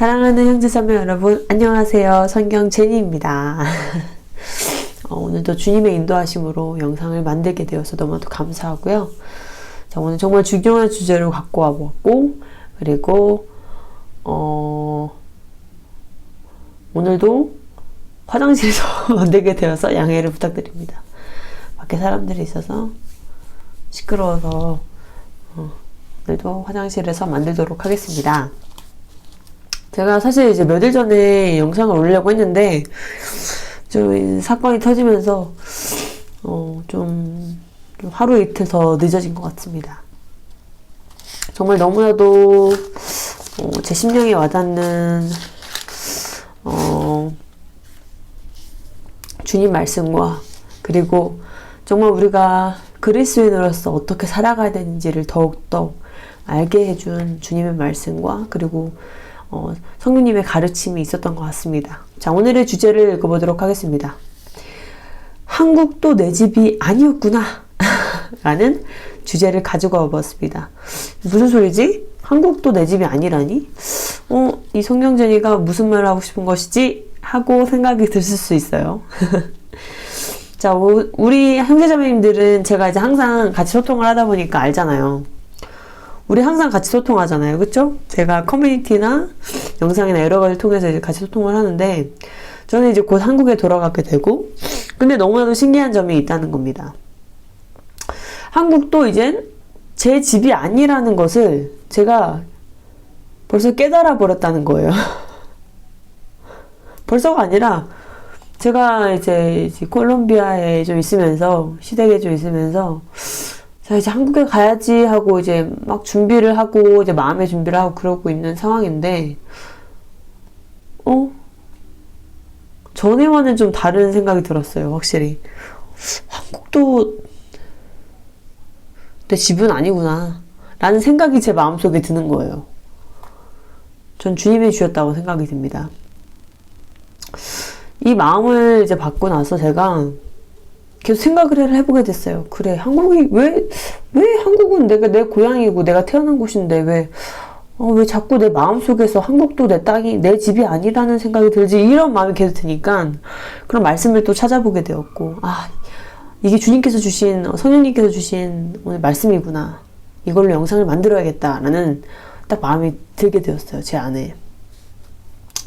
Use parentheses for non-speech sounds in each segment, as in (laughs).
사랑하는 형제자매 여러분, 안녕하세요. 성경 제니입니다. (laughs) 어, 오늘도 주님의 인도하심으로 영상을 만들게 되어서 너무도 감사하고요. 자, 오늘 정말 중요한 주제로 갖고 와보았고, 그리고, 어, 오늘도 화장실에서 (laughs) 만들게 되어서 양해를 부탁드립니다. 밖에 사람들이 있어서 시끄러워서, 어, 오늘도 화장실에서 만들도록 하겠습니다. 제가 사실 이제 며칠 전에 영상을 올리려고 했는데 좀 사건이 터지면서 어, 좀, 좀 하루 이틀 더 늦어진 것 같습니다. 정말 너무나도 어, 제 심령에 와닿는 어, 주님 말씀과 그리고 정말 우리가 그리스도인으로서 어떻게 살아가야 되는지를 더욱더 알게 해준 주님의 말씀과 그리고 어, 성령님의 가르침이 있었던 것 같습니다. 자, 오늘의 주제를 읽어보도록 하겠습니다. 한국도 내 집이 아니었구나. (laughs) 라는 주제를 가지고 와봤습니다. 무슨 소리지? 한국도 내 집이 아니라니? 어, 이 성경전이가 무슨 말을 하고 싶은 것이지? 하고 생각이 드실 수 있어요. (laughs) 자, 우리 형제자매님들은 제가 이제 항상 같이 소통을 하다 보니까 알잖아요. 우리 항상 같이 소통하잖아요. 그쵸? 제가 커뮤니티나 영상이나 여러 가지를 통해서 같이 소통을 하는데, 저는 이제 곧 한국에 돌아가게 되고, 근데 너무나도 신기한 점이 있다는 겁니다. 한국도 이젠 제 집이 아니라는 것을 제가 벌써 깨달아 버렸다는 거예요. (laughs) 벌써가 아니라, 제가 이제 콜롬비아에 좀 있으면서, 시댁에 좀 있으면서, 자, 이제 한국에 가야지 하고 이제 막 준비를 하고 이제 마음의 준비를 하고 그러고 있는 상황인데, 어? 전에와는 좀 다른 생각이 들었어요, 확실히. 한국도 내 집은 아니구나. 라는 생각이 제 마음속에 드는 거예요. 전 주님이 주셨다고 생각이 듭니다. 이 마음을 이제 받고 나서 제가 계속 생각을 해보게 됐어요. 그래, 한국이 왜, 왜 한국은 내가 내 고향이고 내가 태어난 곳인데 왜, 어, 왜 자꾸 내 마음속에서 한국도 내 땅이 내 집이 아니라는 생각이 들지? 이런 마음이 계속 드니까 그런 말씀을 또 찾아보게 되었고, 아, 이게 주님께서 주신, 어, 성령님께서 주신 오늘 말씀이구나. 이걸로 영상을 만들어야겠다라는 딱 마음이 들게 되었어요. 제 안에.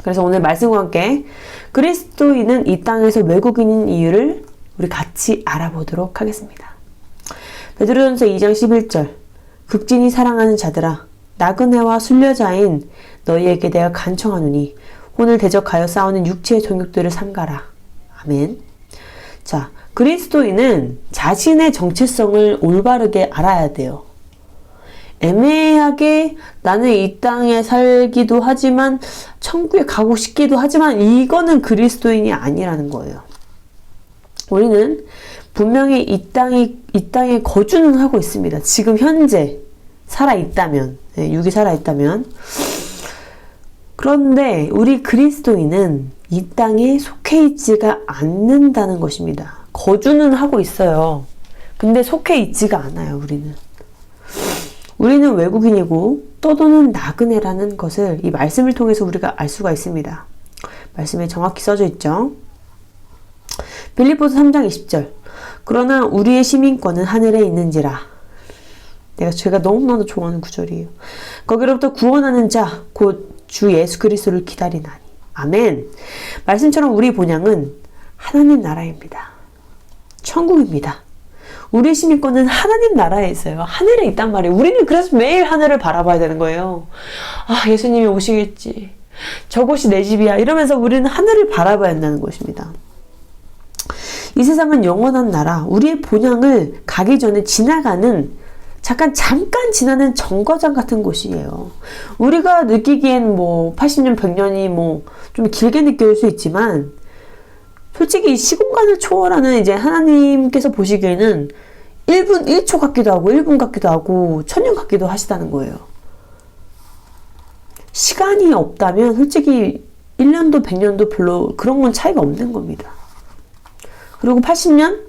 그래서 오늘 말씀과 함께 그리스도인은 이 땅에서 외국인인 이유를 우리 같이 알아보도록 하겠습니다. 베드로전서 2장 11절 극진히 사랑하는 자들아 나그네와 순려자인 너희에게 내가 간청하노니 혼을 대적하여 싸우는 육체의 정욕들을 삼가라. 아멘. 자, 그리스도인은 자신의 정체성을 올바르게 알아야 돼요. 애매하게 나는 이 땅에 살기도 하지만 천국에 가고 싶기도 하지만 이거는 그리스도인이 아니라는 거예요. 우리는 분명히 이 땅이, 이 땅에 거주는 하고 있습니다. 지금 현재 살아 있다면, 네, 육이 살아 있다면. 그런데 우리 그리스도인은 이 땅에 속해 있지가 않는다는 것입니다. 거주는 하고 있어요. 근데 속해 있지가 않아요, 우리는. 우리는 외국인이고 떠도는 나그네라는 것을 이 말씀을 통해서 우리가 알 수가 있습니다. 말씀에 정확히 써져 있죠. 빌리포스 3장 20절. 그러나 우리의 시민권은 하늘에 있는지라. 내가 제가 너무너무 좋아하는 구절이에요. 거기로부터 구원하는 자, 곧 주 예수 그리스도를 기다리나니. 아멘. 말씀처럼 우리 본향은 하나님 나라입니다. 천국입니다. 우리 시민권은 하나님 나라에 있어요. 하늘에 있단 말이에요. 우리는 그래서 매일 하늘을 바라봐야 되는 거예요. 아, 예수님이 오시겠지. 저곳이 내 집이야. 이러면서 우리는 하늘을 바라봐야 한다는 것입니다. 이 세상은 영원한 나라, 우리의 본향을 가기 전에 지나가는 잠깐 잠깐 지나는 정거장 같은 곳이에요. 우리가 느끼기엔 뭐 80년, 100년이 뭐 좀 길게 느껴질 수 있지만 솔직히 시공간을 초월하는 이제 하나님께서 보시기에는 1분 1초 같기도 하고 1분 같기도 하고 천년 같기도 하시다는 거예요. 시간이 없다면 솔직히 1년도 100년도 별로 그런 건 차이가 없는 겁니다. 그리고 80년?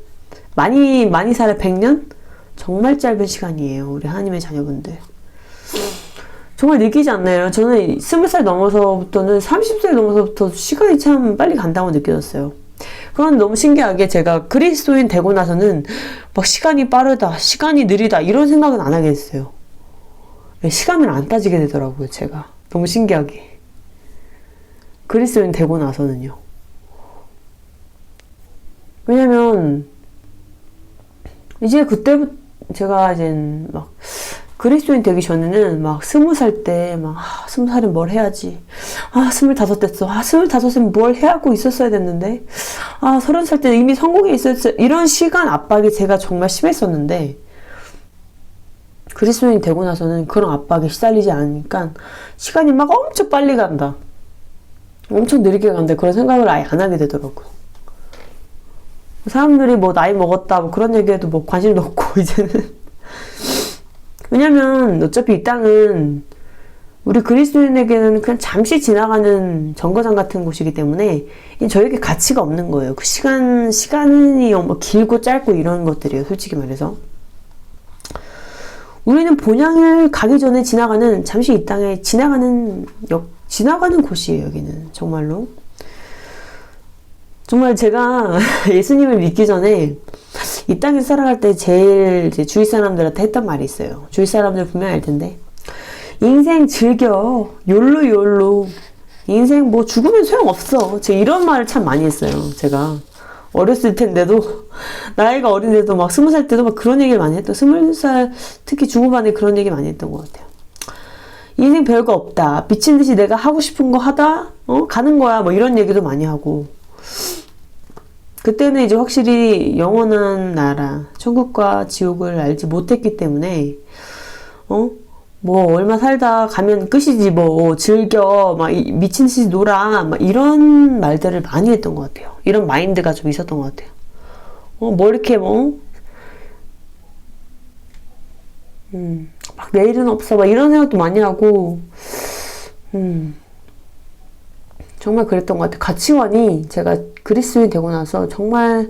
많이, 많이 살아 100년? 정말 짧은 시간이에요. 우리 하나님의 자녀분들. 정말 느끼지 않나요? 저는 20살 넘어서부터는 30살 넘어서부터 시간이 참 빨리 간다고 느껴졌어요. 그건 너무 신기하게 제가 그리스도인 되고 나서는 막 시간이 빠르다, 시간이 느리다 이런 생각은 안 하게 됐어요. 시간을 안 따지게 되더라고요, 제가. 너무 신기하게. 그리스도인 되고 나서는요. 왜냐면 이제 그때부터 제가 이제 막 그리스도인 되기 전에는 막 스무 살 때 막 아, 스무 살은 뭘 해야지. 아 스물다섯 됐어. 아 스물다섯은 뭘 해야 하고 있었어야 됐는데. 아 서른 살 때 이미 성공해 있었어. 이런 시간 압박이 제가 정말 심했었는데 그리스도인이 되고 나서는 그런 압박에 시달리지 않으니까 시간이 막 엄청 빨리 간다. 엄청 느리게 간다. 그런 생각을 아예 안 하게 되더라고요 사람들이 뭐 나이 먹었다 뭐 그런 얘기해도 뭐 관심도 없고 (laughs) 이제는 왜냐면 어차피 이 땅은 우리 그리스도인에게는 그냥 잠시 지나가는 정거장 같은 곳이기 때문에 저에게 가치가 없는 거예요. 그 시간 시간이 뭐 길고 짧고 이런 것들이에요. 솔직히 말해서 우리는 본향을 가기 전에 지나가는 잠시 이 땅에 지나가는 역 지나가는 곳이에요. 여기는 정말로 정말 제가 (laughs) 예수님을 믿기 전에 이 땅에서 살아갈 때 제일 주위 사람들한테 했던 말이 있어요. 주위 사람들 분명히 알 텐데. 인생 즐겨. 욜로 욜로. 인생 뭐 죽으면 소용없어. 제가 이런 말을 참 많이 했어요. 제가. 어렸을 텐데도, (laughs) 나이가 어린데도 막 스무 살 때도 막 그런 얘기를 많이 했던, 스물 살, 특히 중후반에 그런 얘기 많이 했던 것 같아요. 인생 별거 없다. 미친 듯이 내가 하고 싶은 거 하다, 어? 가는 거야. 뭐 이런 얘기도 많이 하고. 그때는 이제 확실히 영원한 나라, 천국과 지옥을 알지 못했기 때문에, 어? 뭐, 얼마 살다 가면 끝이지, 뭐, 즐겨, 막, 미친 듯이 놀아, 막, 이런 말들을 많이 했던 것 같아요. 이런 마인드가 좀 있었던 것 같아요. 어, 뭐, 이렇게, 뭐, 음, 막, 내일은 없어, 막, 이런 생각도 많이 하고, 음, 정말 그랬던 것 같아요. 가치관이 제가 그리스도인 되고 나서 정말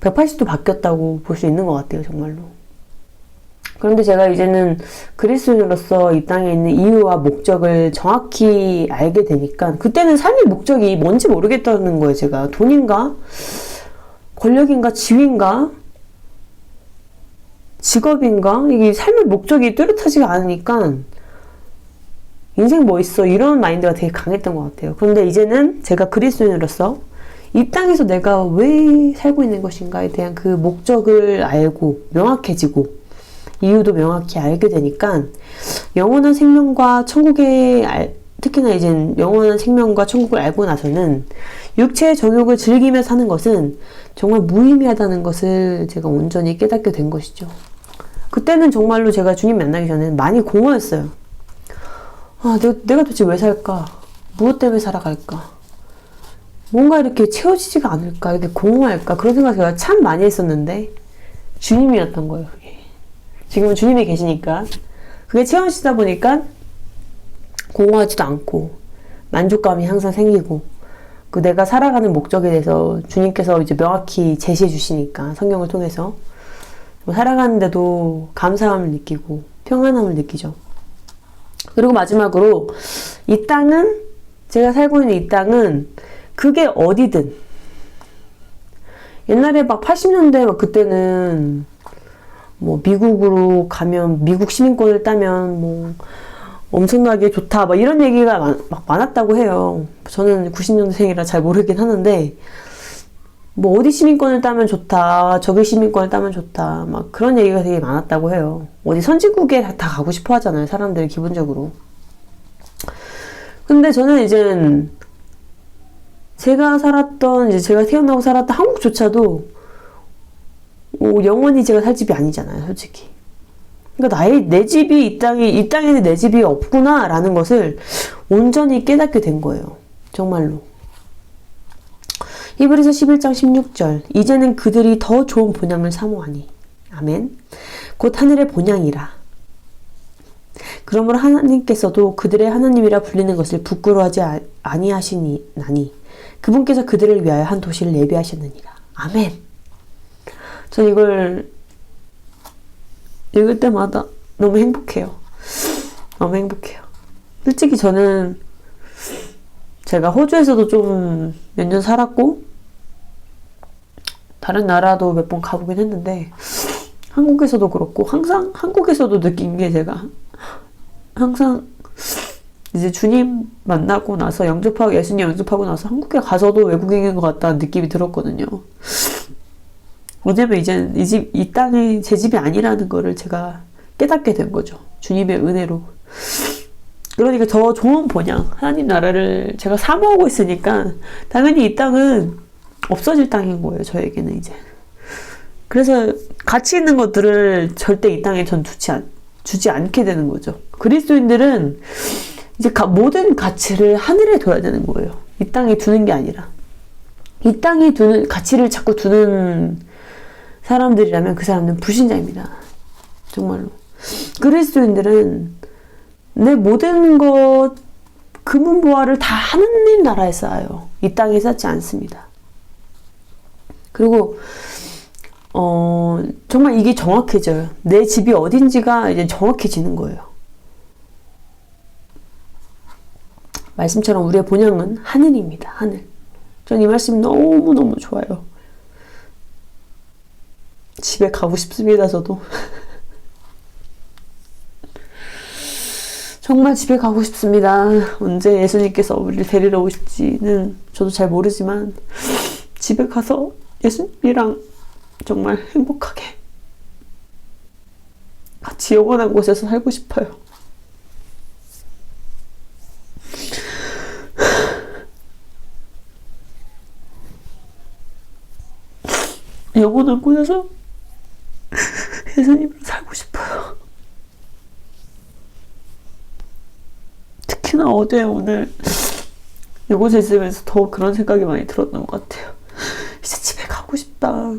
180도 바뀌었다고 볼 수 있는 것 같아요. 정말로. 그런데 제가 이제는 그리스도인으로서 이 땅에 있는 이유와 목적을 정확히 알게 되니까 그때는 삶의 목적이 뭔지 모르겠다는 거예요. 제가 돈인가? 권력인가? 지위인가? 직업인가? 이게 삶의 목적이 뚜렷하지가 않으니까 인생 뭐 있어 이런 마인드가 되게 강했던 것 같아요. 그런데 이제는 제가 그리스도인으로서 이 땅에서 내가 왜 살고 있는 것인가에 대한 그 목적을 알고 명확해지고 이유도 명확히 알게 되니까 영원한 생명과 천국의 알, 특히나 이제 영원한 생명과 천국을 알고 나서는 육체의 정욕을 즐기며 사는 것은 정말 무의미하다는 것을 제가 온전히 깨닫게 된 것이죠. 그때는 정말로 제가 주님 만나기 전에는 많이 공허했어요. 아, 내가, 내가 도대체 왜 살까? 무엇 때문에 살아갈까? 뭔가 이렇게 채워지지가 않을까? 이렇게 공허할까? 그런 생각을 제가 참 많이 했었는데, 주님이었던 거예요, 그게. 지금은 주님이 계시니까. 그게 채워지다 보니까, 공허하지도 않고, 만족감이 항상 생기고, 그 내가 살아가는 목적에 대해서 주님께서 이제 명확히 제시해 주시니까, 성경을 통해서. 뭐 살아가는데도 감사함을 느끼고, 평안함을 느끼죠. 그리고 마지막으로 이 땅은 제가 살고 있는 이 땅은 그게 어디든 옛날에 막 80년대 막 그때는 뭐 미국으로 가면 미국 시민권을 따면 뭐 엄청나게 좋다 막 이런 얘기가 많, 막 많았다고 해요. 저는 90년생이라 잘 모르긴 하는데 뭐 어디 시민권을 따면 좋다, 저기 시민권을 따면 좋다, 막 그런 얘기가 되게 많았다고 해요. 어디 선진국에 다, 다 가고 싶어 하잖아요, 사람들이 기본적으로. 근데 저는 이제 제가 살았던, 이제 제가 태어나고 살았던 한국조차도 뭐 영원히 제가 살 집이 아니잖아요, 솔직히. 그러니까 나의 내 집이 이 땅에 이 땅에는 내 집이 없구나라는 것을 온전히 깨닫게 된 거예요, 정말로. 히브리서 11장 16절 이제는 그들이 더 좋은 본향을 사모하니. 아멘. 곧 하늘의 본향이라. 그러므로 하나님께서도 그들의 하나님이라 불리는 것을 부끄러워하지 아, 아니하시니 그분께서 그들을 위하여 한 도시를 예비하셨느니라. 아멘. 전 이걸 읽을 때마다 너무 행복해요. 너무 행복해요. 솔직히 저는 제가 호주에서도 좀 몇 년 살았고 다른 나라도 몇 번 가보긴 했는데 한국에서도 그렇고 항상 한국에서도 느낀 게 제가 항상 이제 주님 만나고 나서 영접하고 예수님 영접하고 나서 한국에 가서도 외국인인 것 같다는 느낌이 들었거든요. 왜냐면 이제 이 집, 이 땅이 제 집이 아니라는 거를 제가 깨닫게 된 거죠. 주님의 은혜로. 그러니까 더 좋은 본향, 하나님 나라를 제가 사모하고 있으니까 당연히 이 땅은 없어질 땅인 거예요. 저에게는 이제. 그래서 가치 있는 것들을 절대 이 땅에 전 두지, 않, 주지 않게 되는 거죠. 그리스도인들은 이제 가, 모든 가치를 하늘에 둬야 되는 거예요. 이 땅에 두는 게 아니라. 이 땅에 두는, 가치를 자꾸 두는 사람들이라면 그 사람은 불신자입니다. 정말로. 그리스도인들은 내 모든 것, 금은 보화를 다 하느님 나라에 쌓아요. 이 땅에 쌓지 않습니다. 그리고, 어, 정말 이게 정확해져요. 내 집이 어딘지가 이제 정확해지는 거예요. 말씀처럼 우리의 본향은 하늘입니다. 하늘. 전 이 말씀 너무너무 좋아요. 집에 가고 싶습니다, 저도. (laughs) 정말 집에 가고 싶습니다. 언제 예수님께서 우리를 데리러 오실지는 저도 잘 모르지만, 집에 가서 예수님이랑 정말 행복하게 같이 영원한 곳에서 살고 싶어요. 영원한 곳에서 (laughs) 예수님이랑 살고 싶어요. 특히나 어제 오늘 이곳에 있으면서 더 그런 생각이 많이 들었던 것 같아요. 이제 집에 가고 싶다.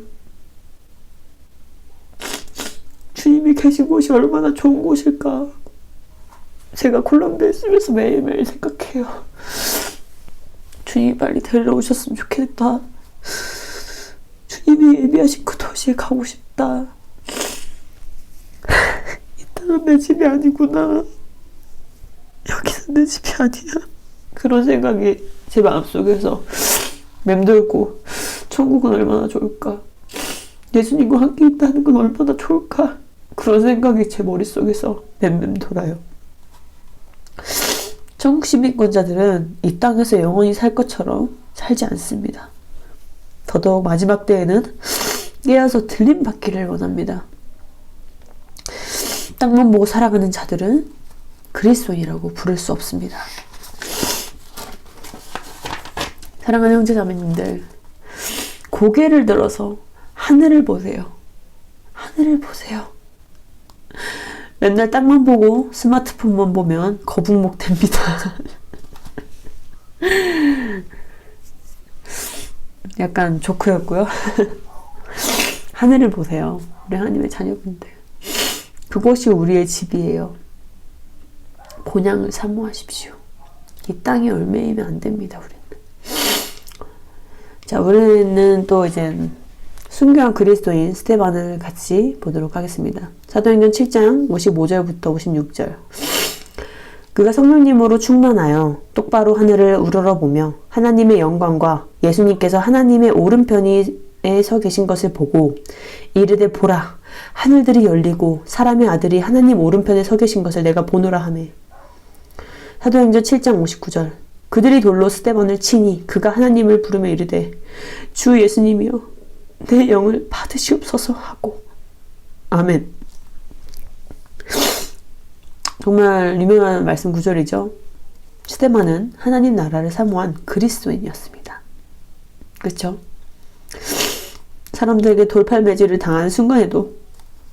주님이 계신 곳이 얼마나 좋은 곳일까. 제가 콜롬비아에 있으면서 매일매일 생각해요. 주님이 빨리 데리러 오셨으면 좋겠다. 주님이 예비하신 그 도시에 가고 싶다. (laughs) 이 땅은 내 집이 아니구나. 내 집이 아니야. 그런 생각이 제 마음속에서 맴돌고 천국은 얼마나 좋을까. 예수님과 함께 있다는 건 얼마나 좋을까. 그런 생각이 제 머릿속에서 맴맴 돌아요. 천국 시민권자들은 이 땅에서 영원히 살 것처럼 살지 않습니다. 더더욱 마지막 때에는 깨어서 들림 받기를 원합니다. 땅만 보고 살아가는 자들은 그리스도인이라고 부를 수 없습니다. 사랑하는 형제 자매님들, 고개를 들어서 하늘을 보세요. 하늘을 보세요. 맨날 땅만 보고 스마트폰만 보면 거북목 됩니다. (laughs) 약간 조크였고요. (laughs) 하늘을 보세요. 우리 하나님의 자녀분들. 그것이 우리의 집이에요. 본향을 사모하십시오. 이 땅이 얼매이면 안 됩니다, 우리는. 자, 우리는 또 이제 순교한 그리스도인 스테반을 같이 보도록 하겠습니다. 사도행전 7장 55절부터 56절. 그가 성령님으로 충만하여 똑바로 하늘을 우러러보며 하나님의 영광과 예수님께서 하나님의 오른편에 서 계신 것을 보고 이르되 보라 하늘들이 열리고 사람의 아들이 하나님 오른편에 서 계신 것을 내가 보노라 하매 사도행전 7장 59절 그들이 돌로 스테반을 치니 그가 하나님을 부르며 이르되 주 예수님이여 내 영을 받으시옵소서 하고 아멘 정말 유명한 말씀 구절이죠. 스테반은 하나님 나라를 사모한 그리스도인이었습니다. 그렇죠? 사람들에게 돌팔매질을 당하는 순간에도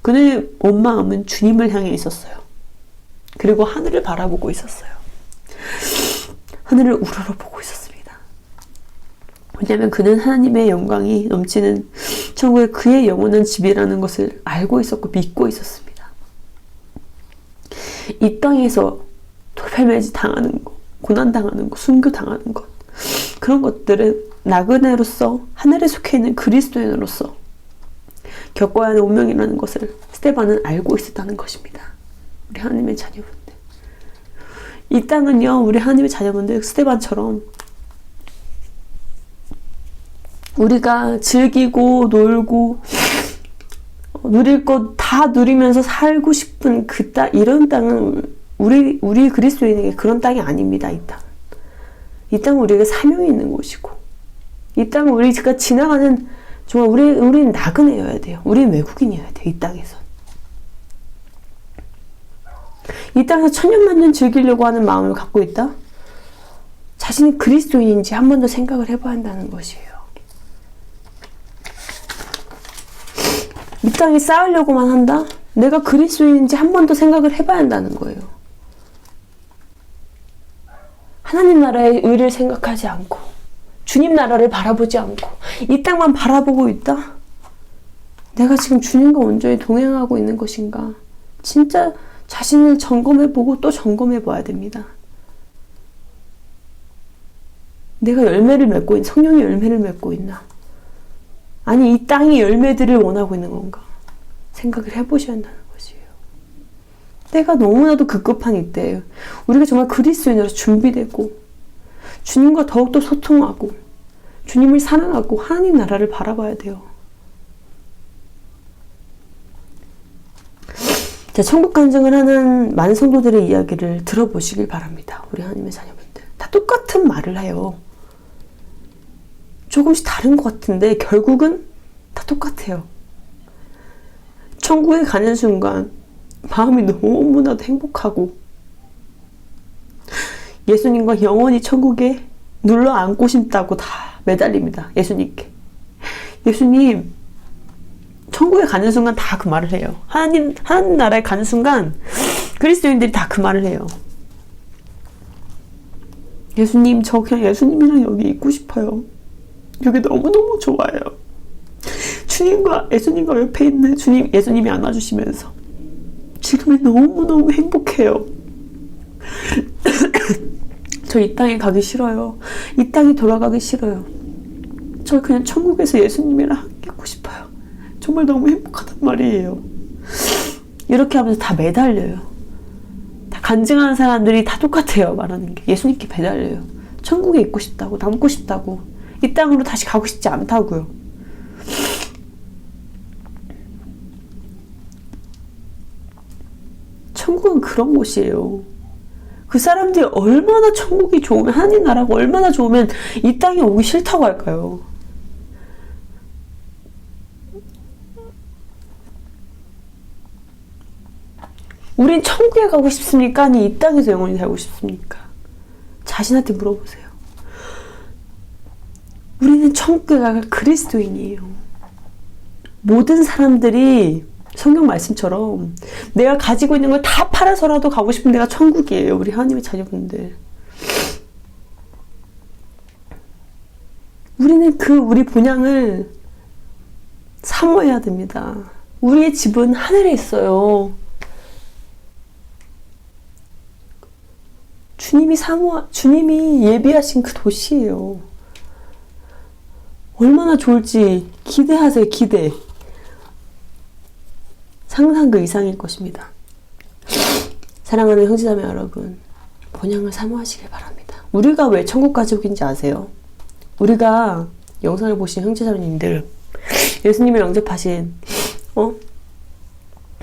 그의 온 마음은 주님을 향해 있었어요. 그리고 하늘을 바라보고 있었어요. 하늘을 우러러보고 있었습니다. 왜냐하면 그는 하나님의 영광이 넘치는 천국에 그의 영원한 집이라는 것을 알고 있었고 믿고 있었습니다. 이 땅에서 돌팔매지 당하는 것, 고난당하는 것, 순교당하는 것, 그런 것들은 나그네로서 하늘에 속해 있는 그리스도인으로서 겪어야 하는 운명이라는 것을 스테반은 알고 있었다는 것입니다. 우리 하나님의 자녀분들. 이 땅은요, 우리 하나님의 자녀분들 스테반처럼 우리가 즐기고 놀고 어, 누릴 것 다 누리면서 살고 싶은 그 땅, 이런 땅은 우리 우리 그리스도인에게 그런 땅이 아닙니다. 이 땅. 이 땅은 우리에게 사명이 있는 곳이고 이 땅은 우리가 지나가는 정말 우리 우리는 나그네여야 돼요. 우리는 외국인이어야 돼요. 이 땅에서. 이 땅에서 천년만년 즐기려고 하는 마음을 갖고 있다? 자신이 그리스도인인지 한 번 더 생각을 해봐야 한다는 것이에요. 이 땅에 쌓으려고만 한다? 내가 그리스도인인지 한 번 더 생각을 해봐야 한다는 거예요. 하나님 나라의 의를 생각하지 않고, 주님 나라를 바라보지 않고, 이 땅만 바라보고 있다? 내가 지금 주님과 온전히 동행하고 있는 것인가? 진짜 자신을 점검해 보고 또 점검해 봐야 됩니다. 내가 열매를 맺고 있는, 성령의 열매를 맺고 있나? 아니, 이 땅이 열매들을 원하고 있는 건가? 생각을 해보셔야 한다는 것이에요. 때가 너무나도 급급한 이때예요. 우리가 정말 그리스도인으로 준비되고, 주님과 더욱더 소통하고, 주님을 사랑하고, 하나님 나라를 바라봐야 돼요. 자, 천국 간증을 하는 많은 성도들의 이야기를 들어보시길 바랍니다. 우리 하나님의 자녀분들. 다 똑같은 말을 해요. 조금씩 다른 것 같은데 결국은 다 똑같아요. 천국에 가는 순간 마음이 너무나도 행복하고 예수님과 영원히 천국에 눌러 앉고 싶다고 다 매달립니다. 예수님께. 예수님, 천국에 가는 순간 다 그 말을 해요. 하나님, 하나님 나라에 가는 순간 그리스도인들이 다 그 말을 해요. 예수님, 저 그냥 예수님이랑 여기 있고 싶어요. 여기 너무너무 좋아요. 주님과 예수님과 옆에 있는 주님, 예수님이 안아주시면서 지금이 너무너무 행복해요. (coughs) 저 이 땅에 가기 싫어요. 이 땅에 돌아가기 싫어요. 저 그냥 천국에서 예수님이랑 함께 있고 싶어요. 정말 너무 행복하단 말이에요. 이렇게 하면서 다 매달려요. 다 간증하는 사람들이 다 똑같아요. 말하는 게. 예수님께 매달려요. 천국에 있고 싶다고, 남고 싶다고. 이 땅으로 다시 가고 싶지 않다고요. 천국은 그런 곳이에요. 그 사람들이 얼마나 천국이 좋으면, 하나님 나라가 얼마나 좋으면 이 땅에 오기 싫다고 할까요? 우린 천국에 가고 싶습니까? 아니, 이 땅에서 영원히 살고 싶습니까? 자신한테 물어보세요. 우리는 천국에 갈 그리스도인이에요. 모든 사람들이 성경 말씀처럼 내가 가지고 있는 걸 다 팔아서라도 가고 싶은 데가 천국이에요. 우리 하나님의 자녀분들. 우리는 그 우리 본향을 사모해야 됩니다. 우리의 집은 하늘에 있어요. 주님이 사모, 주님이 예비하신 그 도시예요. 얼마나 좋을지 기대하세요, 기대. 상상 그 이상일 것입니다. 사랑하는 형제자매 여러분, 본향을 사모하시길 바랍니다. 우리가 왜 천국 가족인지 아세요? 우리가 영상을 보신 형제자매님들, 예수님을 영접하신, 어?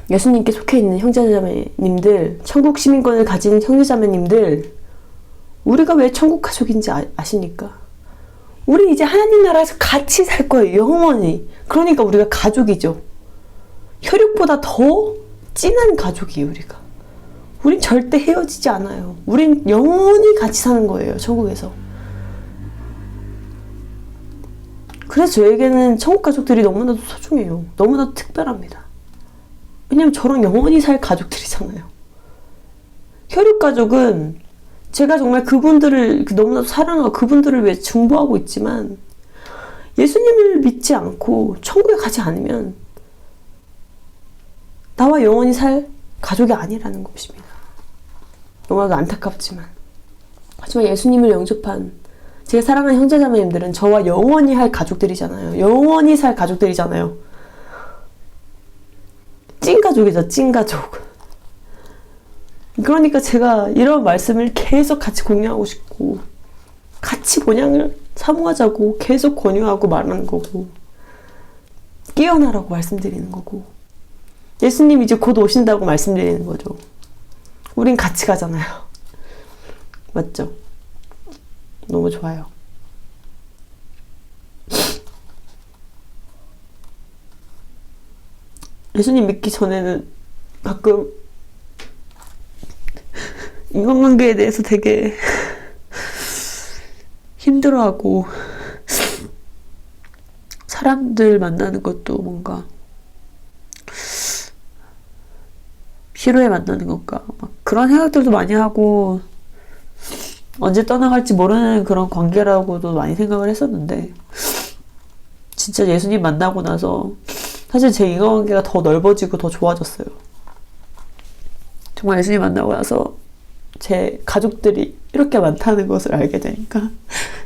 예수님께 속해 있는 형제자매님들, 천국 시민권을 가진 형제자매님들, 우리가 왜 천국 가족인지 아, 아십니까? 우리 이제 하나님 나라에서 같이 살 거예요, 영원히. 그러니까 우리가 가족이죠. 혈육보다 더 진한 가족이에요, 우리가. 우린 절대 헤어지지 않아요. 우린 영원히 같이 사는 거예요, 천국에서. 그래서 저에게는 천국 가족들이 너무나도 소중해요. 너무나도 특별합니다. 왜냐면 저랑 영원히 살 가족들이잖아요. 혈육 가족은 제가 정말 그분들을 너무나도 사랑하고 그분들을 위해 중보하고 있지만 예수님을 믿지 않고 천국에 가지 않으면 나와 영원히 살 가족이 아니라는 것입니다. 너무나도 안타깝지만 하지만 예수님을 영접한 제가 사랑하는 형제자매님들은 저와 영원히 할 가족들이잖아요. 영원히 살 가족들이잖아요. 찐 가족이죠, 찐 가족. 그러니까 제가 이런 말씀을 계속 같이 공유하고 싶고 같이 본향을 사모하자고 계속 권유하고 말하는 거고 깨어나라고 말씀드리는 거고 예수님 이제 곧 오신다고 말씀드리는 거죠. 우린 같이 가잖아요. 맞죠? 너무 좋아요. 예수님 믿기 전에는 가끔 인간관계에 대해서 되게 힘들어하고 사람들 만나는 것도 뭔가 필요해 만나는 건가? 막 그런 생각들도 많이 하고 언제 떠나갈지 모르는 그런 관계라고도 많이 생각을 했었는데 진짜 예수님 만나고 나서 사실 제 인간관계가 더 넓어지고 더 좋아졌어요. 정말 예수님 만나고 나서 제 가족들이 이렇게 많다는 것을 알게 되니까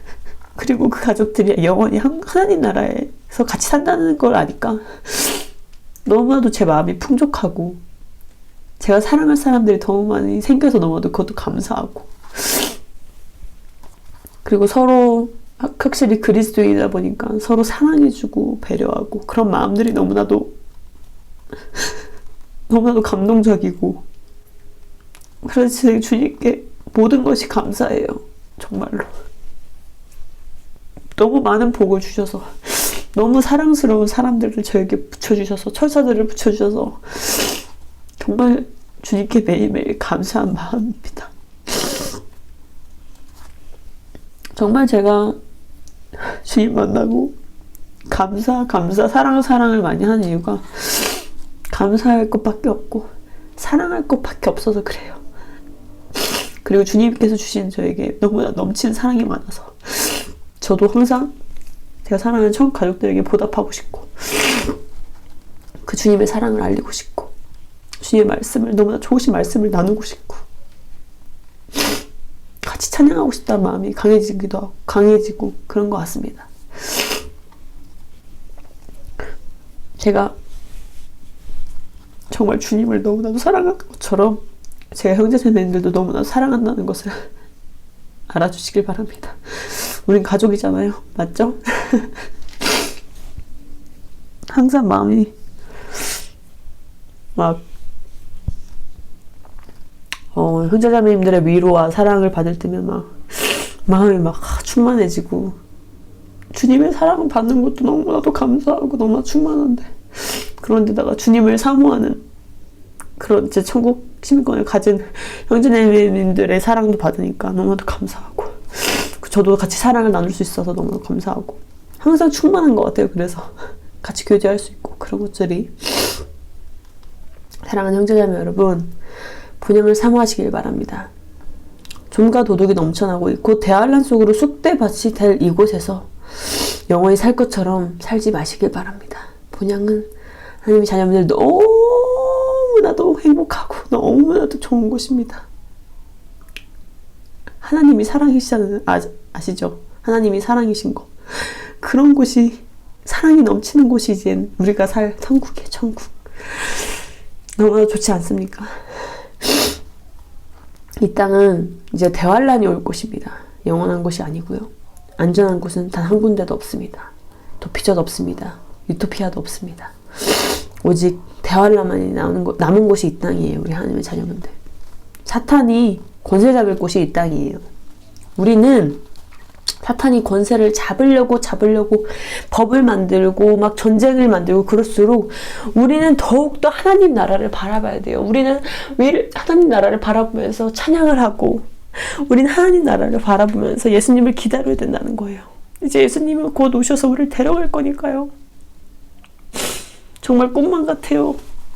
(laughs) 그리고 그 가족들이 영원히 한- 하나님 나라에서 같이 산다는 걸 아니까 (laughs) 너무나도 제 마음이 풍족하고 제가 사랑할 사람들이 너무 많이 생겨서 너무나도 그것도 감사하고 그리고 서로 확- 확실히 그리스도인이다 보니까 서로 사랑해주고 배려하고 그런 마음들이 너무나도 (laughs) 너무나도 감동적이고. 그래서 제 주님께 모든 것이 감사해요. 정말로. 너무 많은 복을 주셔서 너무 사랑스러운 사람들을 저에게 붙여주셔서 철사들을 붙여주셔서 정말 주님께 매일매일 감사한 마음입니다. 정말 제가 주님 만나고 감사, 감사, 사랑, 사랑을 많이 하는 이유가 감사할 것밖에 없고 사랑할 것밖에 없어서 그래요. 그리고 주님께서 주신 저에게 너무나 넘치는 사랑이 많아서 저도 항상 제가 사랑하는 전 가족들에게 보답하고 싶고 그 주님의 사랑을 알리고 싶고 주님의 말씀을 너무나 좋으신 말씀을 나누고 싶고 같이 찬양하고 싶다는 마음이 강해지기도 하고 강해지고 그런 것 같습니다. 제가 정말 주님을 너무나도 사랑하는 것처럼 제 형제 자매들도 너무나 사랑한다는 것을 (laughs) 알아주시길 바랍니다. 우린 가족이잖아요. 맞죠? (laughs) 항상 마음이 막 어, 형제자매님들의 위로와 사랑을 받을 때면 막 마음이 막 충만해지고 주님의 사랑을 받는 것도 너무나도 감사하고 너무나 충만한데 그런데다가 주님을 사모하는 그런 제 천국 시민권을 가진 형제자매님들의 사랑도 받으니까 너무나도 감사하고 저도 같이 사랑을 나눌 수 있어서 너무 감사하고 항상 충만한 것 같아요. 그래서 같이 교제할 수 있고 그런 것들이 사랑하는 형제자매 여러분 본향을 사모하시길 바랍니다. 좀과 도둑이 넘쳐나고 곧 대환란 속으로 쑥대밭이 될 이곳에서 영원히 살 것처럼 살지 마시길 바랍니다. 본향은 하나님의 자녀분들 너무나도 행복하고 너무나도 좋은 곳입니다. 하나님이 사랑이시다는 아, 아시죠? 하나님이 사랑이신 거. 그런 곳이 사랑이 넘치는 곳이 이제 우리가 살 천국이에요, 천국. 너무나 좋지 않습니까? 이 땅은 이제 대환란이 올 곳입니다. 영원한 곳이 아니고요. 안전한 곳은 단 한 군데도 없습니다. 도피처도 없습니다. 유토피아도 없습니다. 오직 대환란만이 나오는 곳, 남은 곳이 이 땅이에요. 우리 하나님의 자녀분들. 사탄이 권세 잡을 곳이 이 땅이에요. 우리는 사탄이 권세를 잡으려고 잡으려고 법을 만들고 막 전쟁을 만들고 그럴수록 우리는 더욱더 하나님 나라를 바라봐야 돼요. 우리는 왜 하나님 나라를 바라보면서 찬양을 하고 우리는 하나님 나라를 바라보면서 예수님을 기다려야 된다는 거예요. 이제 예수님은 곧 오셔서 우리를 데려갈 거니까요. 정말 꿈만 같아요.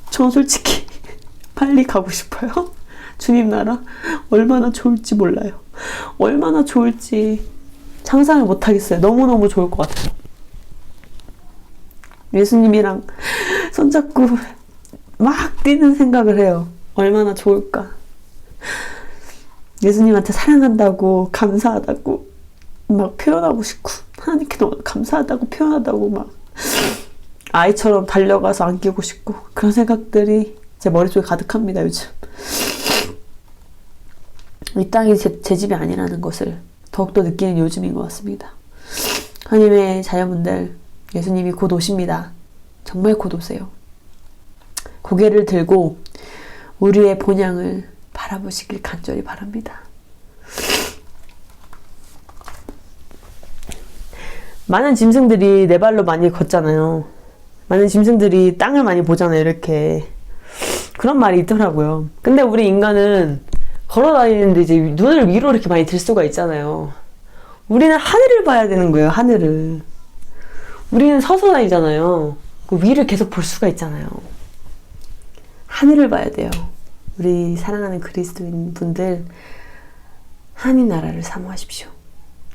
전 솔직히 빨리 가고 싶어요. 주님 나라 얼마나 좋을지 몰라요. 얼마나 좋을지 상상을 못 하겠어요. 너무너무 좋을 것 같아요. 예수님이랑 손잡고 막 뛰는 생각을 해요. 얼마나 좋을까. 예수님한테 사랑한다고, 감사하다고 막 표현하고 싶고, 하나님께 너무 감사하다고 표현하다고 막 아이처럼 달려가서 안기고 싶고, 그런 생각들이 제 머릿속에 가득합니다, 요즘. 이 땅이 제, 제 집이 아니라는 것을 더욱더 느끼는 요즘인 것 같습니다. 하나님의 자녀분들, 예수님이 곧 오십니다. 정말 곧 오세요. 고개를 들고 우리의 본향을 바라보시길 간절히 바랍니다. 많은 짐승들이 네 발로 많이 걷잖아요. 많은 짐승들이 땅을 많이 보잖아요, 이렇게. 그런 말이 있더라고요. 근데 우리 인간은 걸어 다니는데 이제 눈을 위로 이렇게 많이 들 수가 있잖아요. 우리는 하늘을 봐야 되는 거예요, 하늘을. 우리는 서서 다니잖아요. 그 위를 계속 볼 수가 있잖아요. 하늘을 봐야 돼요. 우리 사랑하는 그리스도인 분들, 하나님 나라를 사모하십시오.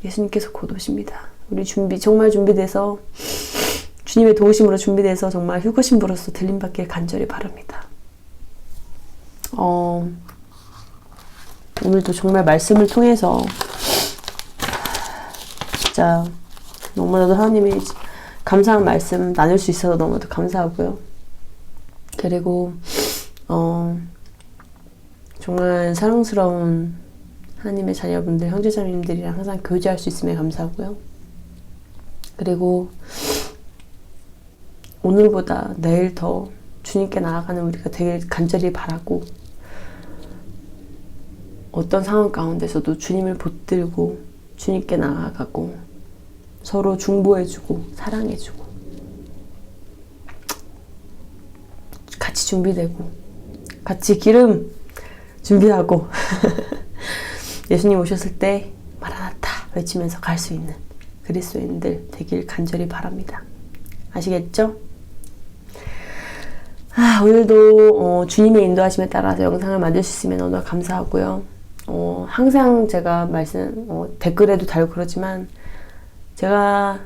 예수님께서 곧 오십니다. 우리 준비, 정말 준비돼서, 주님의 도우심으로 준비돼서 정말 휴거신부로서 들림받길 간절히 바랍니다. 어, 오늘도 정말 말씀을 통해서, 진짜, 너무나도 하나님의 감사한 말씀 나눌 수 있어서 너무나도 감사하고요. 그리고, 어, 정말 사랑스러운 하나님의 자녀분들, 형제자매님들이랑 항상 교제할 수 있음에 감사하고요. 그리고 오늘보다 내일 더 주님께 나아가는 우리가 되길 간절히 바라고 어떤 상황 가운데서도 주님을 붙들고 주님께 나아가고 서로 중보해주고 사랑해주고 같이 준비되고 같이 기름 준비하고 (laughs) 예수님 오셨을 때 마라나타 외치면서 갈 수 있는 그리스도인들 되길 간절히 바랍니다. 아시겠죠? 아, 오늘도 어, 주님의 인도하심에 따라서 영상을 만들 수 있으면 너무 감사하고요. 어, 항상 제가 말씀 어, 댓글에도 달고 그러지만 제가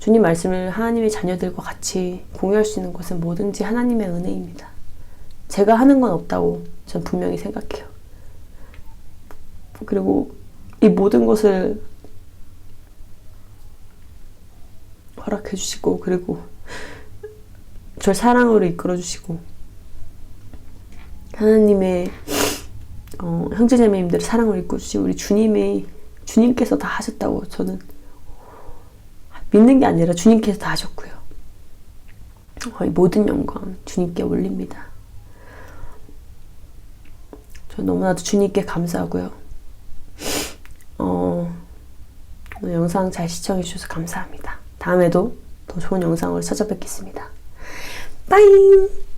주님 말씀을 하나님의 자녀들과 같이 공유할 수 있는 것은 뭐든지 하나님의 은혜입니다. 제가 하는 건 없다고 전 분명히 생각해요. 그리고 이 모든 것을 허락해 주시고 그리고 절 사랑으로 이끌어 주시고 하나님의 어, 형제자매님들 사랑으로 이끌어 주시고 우리 주님의 주님께서 다 하셨다고 저는 믿는 게 아니라 주님께서 다 하셨고요. 어, 모든 영광 주님께 올립니다. 저 너무나도 주님께 감사하고요. 어, 영상 잘 시청해 주셔서 감사합니다. 다음에도 더 좋은 영상으로 찾아뵙겠습니다. 빠이!